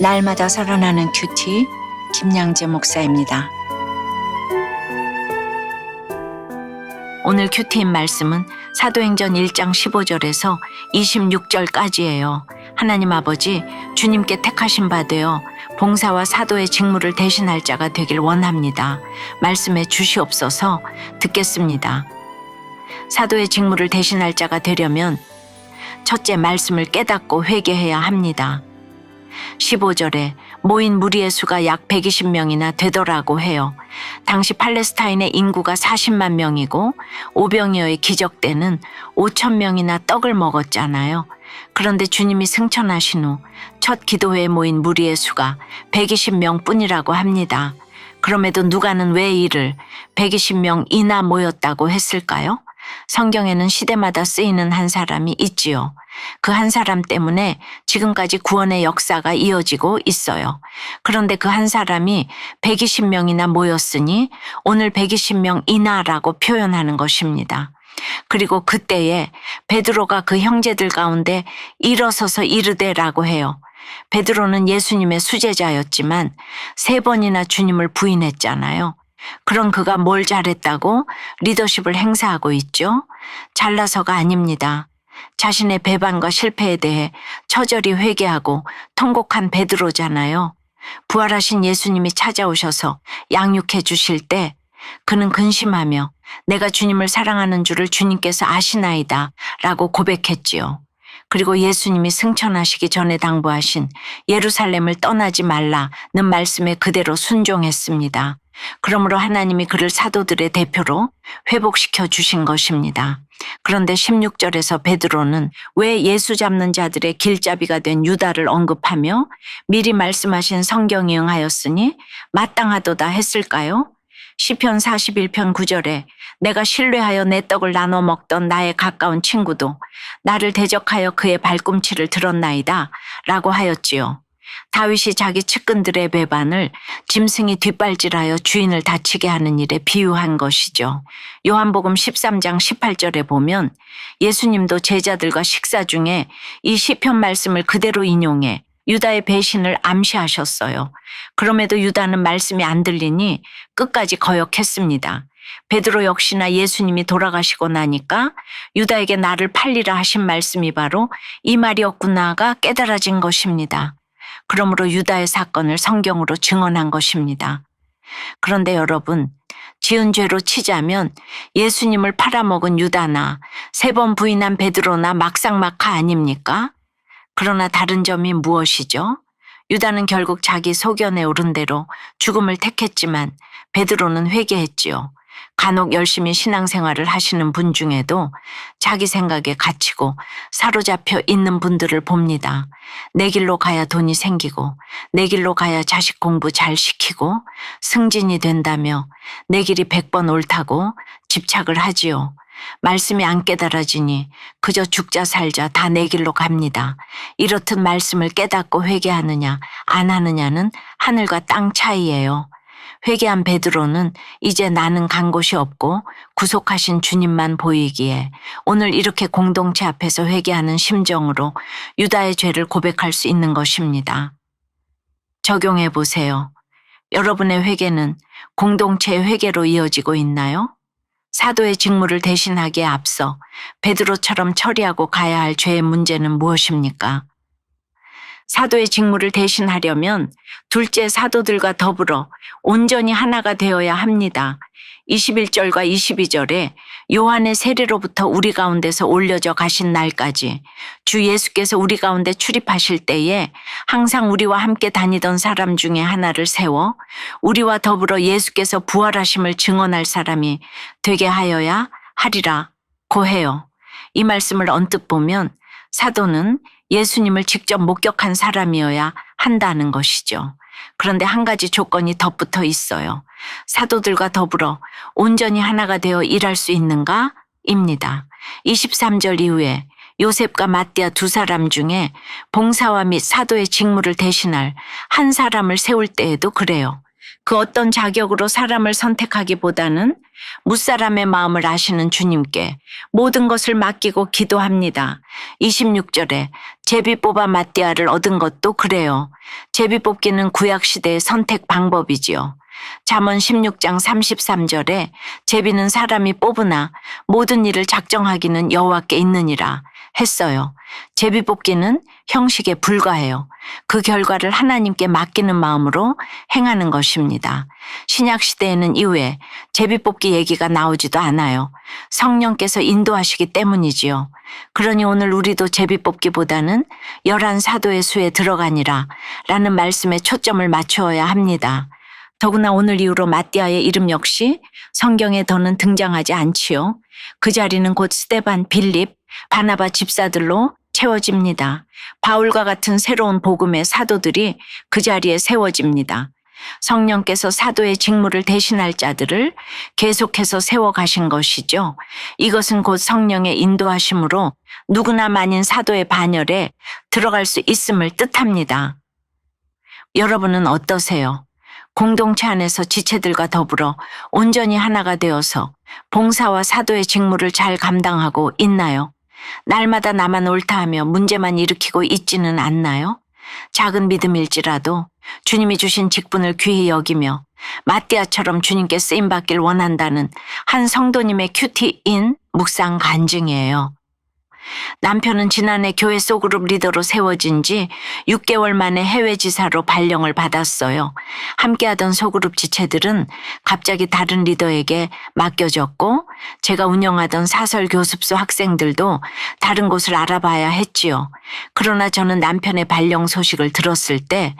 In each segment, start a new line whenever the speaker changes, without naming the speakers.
날마다 살아나는 큐티 김양재 목사입니다. 오늘 큐티인 말씀은 사도행전 1장 15절에서 26절까지예요. 하나님 아버지 주님께 택하신 바 되어 봉사와 사도의 직무를 대신할 자가 되길 원합니다. 말씀에 주시옵소서 듣겠습니다. 사도의 직무를 대신할 자가 되려면 첫째 말씀을 깨닫고 회개해야 합니다. 15절에 모인 무리의 수가 약 120명이나 되더라고 해요. 당시 팔레스타인의 인구가 40만 명이고 오병이어의 기적 때는 5천 명이나 떡을 먹었잖아요. 그런데 주님이 승천하신 후 첫 기도회에 모인 무리의 수가 120명 뿐이라고 합니다. 그럼에도 누가는 왜 이를 120명 이나 모였다고 했을까요? 성경에는 시대마다 쓰이는 한 사람이 있지요. 그 한 사람 때문에 지금까지 구원의 역사가 이어지고 있어요. 그런데 그 한 사람이 120명이나 모였으니 오늘 120명 이나라고 표현하는 것입니다. 그리고 그때에 베드로가 그 형제들 가운데 일어서서 이르되라고 해요. 베드로는 예수님의 수제자였지만 세 번이나 주님을 부인했잖아요. 그런 그가 뭘 잘했다고 리더십을 행사하고 있죠? 잘나서가 아닙니다. 자신의 배반과 실패에 대해 처절히 회개하고 통곡한 베드로잖아요. 부활하신 예수님이 찾아오셔서 양육해 주실 때 그는 근심하며 내가 주님을 사랑하는 줄을 주님께서 아시나이다 라고 고백했지요. 그리고 예수님이 승천하시기 전에 당부하신 예루살렘을 떠나지 말라는 말씀에 그대로 순종했습니다. 그러므로 하나님이 그를 사도들의 대표로 회복시켜 주신 것입니다. 그런데 16절에서 베드로는 왜 예수 잡는 자들의 길잡이가 된 유다를 언급하며 미리 말씀하신 성경이 응하였으니 마땅하도다 했을까요? 시편 41편 9절에 내가 신뢰하여 내 떡을 나눠 먹던 나의 가까운 친구도 나를 대적하여 그의 발꿈치를 들었나이다 라고 하였지요. 다윗이 자기 측근들의 배반을 짐승이 뒷발질하여 주인을 다치게 하는 일에 비유한 것이죠. 요한복음 13장 18절에 보면 예수님도 제자들과 식사 중에 이 시편 말씀을 그대로 인용해 유다의 배신을 암시하셨어요. 그럼에도 유다는 말씀이 안 들리니 끝까지 거역했습니다. 베드로 역시나 예수님이 돌아가시고 나니까 유다에게 나를 팔리라 하신 말씀이 바로 이 말이었구나가 깨달아진 것입니다. 그러므로 유다의 사건을 성경으로 증언한 것입니다. 그런데 여러분, 지은 죄로 치자면 예수님을 팔아먹은 유다나 세 번 부인한 베드로나 막상막하 아닙니까? 그러나 다른 점이 무엇이죠? 유다는 결국 자기 소견에 오른 대로 죽음을 택했지만 베드로는 회개했지요. 간혹 열심히 신앙생활을 하시는 분 중에도 자기 생각에 갇히고 사로잡혀 있는 분들을 봅니다. 내 길로 가야 돈이 생기고 내 길로 가야 자식 공부 잘 시키고 승진이 된다며 내 길이 백번 옳다고 집착을 하지요. 말씀이 안 깨달아지니 그저 죽자 살자 다 내 길로 갑니다. 이렇듯 말씀을 깨닫고 회개하느냐 안 하느냐는 하늘과 땅 차이예요. 회개한 베드로는 이제 나는 간 곳이 없고 구속하신 주님만 보이기에 오늘 이렇게 공동체 앞에서 회개하는 심정으로 유다의 죄를 고백할 수 있는 것입니다. 적용해 보세요. 여러분의 회개는 공동체의 회개로 이어지고 있나요? 사도의 직무를 대신하기에 앞서 베드로처럼 처리하고 가야 할 죄의 문제는 무엇입니까? 사도의 직무를 대신하려면 둘째 사도들과 더불어 온전히 하나가 되어야 합니다. 21절과 22절에 요한의 세례로부터 우리 가운데서 올려져 가신 날까지 주 예수께서 우리 가운데 출입하실 때에 항상 우리와 함께 다니던 사람 중에 하나를 세워 우리와 더불어 예수께서 부활하심을 증언할 사람이 되게 하여야 하리라 고해요. 이 말씀을 언뜻 보면 사도는 예수님을 직접 목격한 사람이어야 한다는 것이죠. 그런데 한 가지 조건이 덧붙어 있어요. 사도들과 더불어 온전히 하나가 되어 일할 수 있는가? 입니다. 23절 이후에 요셉과 마띠아 두 사람 중에 봉사와 및 사도의 직무를 대신할 한 사람을 세울 때에도 그래요. 그 어떤 자격으로 사람을 선택하기보다는 무사람의 마음을 아시는 주님께 모든 것을 맡기고 기도합니다. 26절에 제비 뽑아 마띠아를 얻은 것도 그래요. 제비 뽑기는 구약 시대의 선택 방법이지요. 잠언 16장 33절에 제비는 사람이 뽑으나 모든 일을 작정하기는 여호와께 있느니라 했어요. 제비 뽑기는 형식에 불과해요. 그 결과를 하나님께 맡기는 마음으로 행하는 것입니다. 신약 시대에는 이후에 제비 뽑기 얘기가 나오지도 않아요. 성령께서 인도하시기 때문이지요. 그러니 오늘 우리도 제비 뽑기보다는 열한 사도의 수에 들어가니라 라는 말씀에 초점을 맞추어야 합니다. 더구나 오늘 이후로 마띠아의 이름 역시 성경에 더는 등장하지 않지요. 그 자리는 곧 스테반, 빌립, 바나바 집사들로 채워집니다. 바울과 같은 새로운 복음의 사도들이 그 자리에 세워집니다. 성령께서 사도의 직무를 대신할 자들을 계속해서 세워 가신 것이죠. 이것은 곧 성령의 인도하심으로 누구나 만인 사도의 반열에 들어갈 수 있음을 뜻합니다. 여러분은 어떠세요? 공동체 안에서 지체들과 더불어 온전히 하나가 되어서 봉사와 사도의 직무를 잘 감당하고 있나요? 날마다 나만 옳다 하며 문제만 일으키고 있지는 않나요? 작은 믿음일지라도 주님이 주신 직분을 귀히 여기며 마띠아처럼 주님께 쓰임받길 원한다는 한 성도님의 큐티인 묵상 간증이에요. 남편은 지난해 교회 소그룹 리더로 세워진 지 6개월 만에 해외 지사로 발령을 받았어요. 함께하던 소그룹 지체들은 갑자기 다른 리더에게 맡겨졌고 제가 운영하던 사설 교습소 학생들도 다른 곳을 알아봐야 했지요. 그러나 저는 남편의 발령 소식을 들었을 때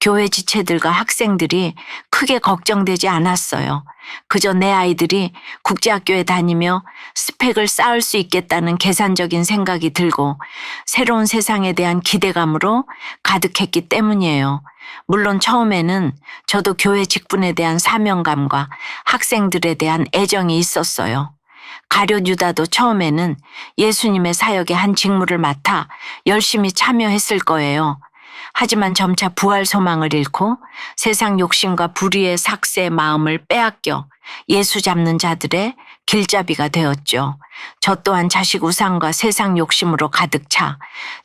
교회 지체들과 학생들이 크게 걱정되지 않았어요. 그저 내 아이들이 국제학교에 다니며 스펙을 쌓을 수 있겠다는 계산적인 생각이 들고 새로운 세상에 대한 기대감으로 가득했기 때문이에요. 물론 처음에는 저도 교회 직분에 대한 사명감과 학생들에 대한 애정이 있었어요. 가룟 유다도 처음에는 예수님의 사역의 한 직무를 맡아 열심히 참여했을 거예요. 하지만 점차 부활 소망을 잃고 세상 욕심과 불의의 삭새 마음을 빼앗겨 예수 잡는 자들의 길잡이가 되었죠. 저 또한 자식 우상과 세상 욕심으로 가득 차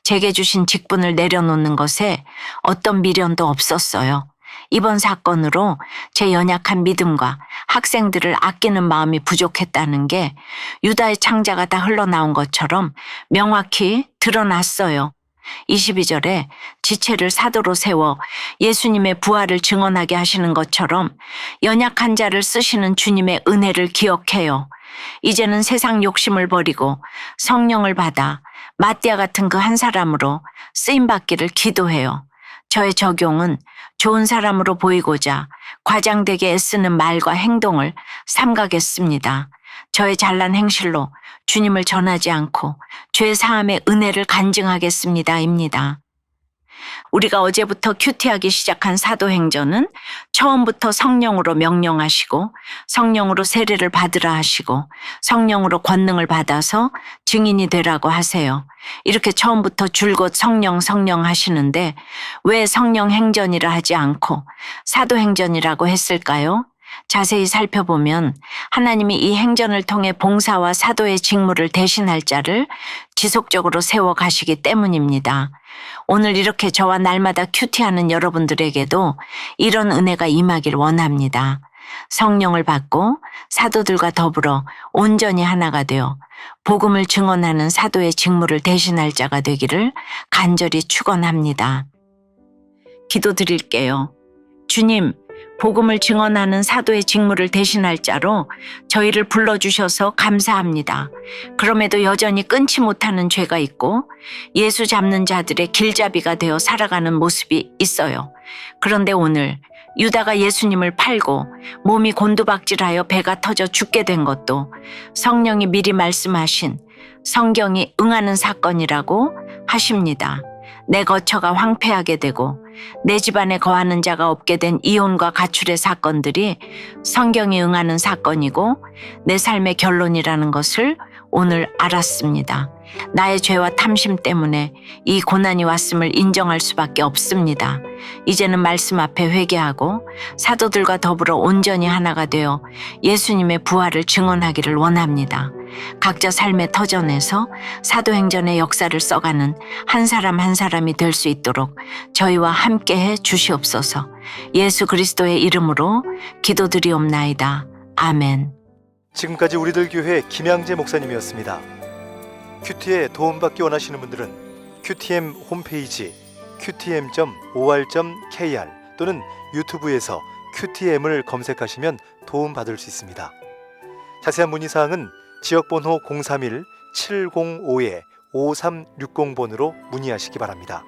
제게 주신 직분을 내려놓는 것에 어떤 미련도 없었어요. 이번 사건으로 제 연약한 믿음과 학생들을 아끼는 마음이 부족했다는 게 유다의 창자가 다 흘러나온 것처럼 명확히 드러났어요. 22절에 지체를 사도로 세워 예수님의 부활을 증언하게 하시는 것처럼 연약한 자를 쓰시는 주님의 은혜를 기억해요. 이제는 세상 욕심을 버리고 성령을 받아 마띠아 같은 그 한 사람으로 쓰임 받기를 기도해요. 저의 적용은 좋은 사람으로 보이고자 과장되게 애쓰는 말과 행동을 삼가겠습니다. 저의 잘난 행실로 주님을 전하지 않고 죄 사함의 은혜를 간증하겠습니다입니다. 우리가 어제부터 큐티하기 시작한 사도행전은 처음부터 성령으로 명령하시고 성령으로 세례를 받으라 하시고 성령으로 권능을 받아서 증인이 되라고 하세요. 이렇게 처음부터 줄곧 성령 성령 하시는데 왜 성령 행전이라 하지 않고 사도행전이라고 했을까요? 자세히 살펴보면 하나님이 이 행전을 통해 봉사와 사도의 직무를 대신할 자를 지속적으로 세워 가시기 때문입니다. 오늘 이렇게 저와 날마다 큐티하는 여러분들에게도 이런 은혜가 임하길 원합니다. 성령을 받고 사도들과 더불어 온전히 하나가 되어 복음을 증언하는 사도의 직무를 대신할 자가 되기를 간절히 축원합니다. 기도드릴게요. 주님, 복음을 증언하는 사도의 직무를 대신할 자로 저희를 불러주셔서 감사합니다. 그럼에도 여전히 끊지 못하는 죄가 있고 예수 잡는 자들의 길잡이가 되어 살아가는 모습이 있어요. 그런데 오늘 유다가 예수님을 팔고 몸이 곤두박질하여 배가 터져 죽게 된 것도 성령이 미리 말씀하신 성경이 응하는 사건이라고 하십니다. 내 거처가 황폐하게 되고 내 집안에 거하는 자가 없게 된 이혼과 가출의 사건들이 성경이 응하는 사건이고 내 삶의 결론이라는 것을 오늘 알았습니다. 나의 죄와 탐심 때문에 이 고난이 왔음을 인정할 수밖에 없습니다. 이제는 말씀 앞에 회개하고 사도들과 더불어 온전히 하나가 되어 예수님의 부활을 증언하기를 원합니다. 각자 삶의 터전에서 사도행전의 역사를 써가는 한 사람 한 사람이 될 수 있도록 저희와 함께 해 주시옵소서. 예수 그리스도의 이름으로 기도드리옵나이다. 아멘.
지금까지 우리들 교회 김양재 목사님이었습니다. 큐티에 도움받기 원하시는 분들은 큐티엠 홈페이지 qtm.or.kr 또는 유튜브에서 큐티엠을 검색하시면 도움받을 수 있습니다. 자세한 문의사항은 지역번호 031-705-5360번으로 문의하시기 바랍니다.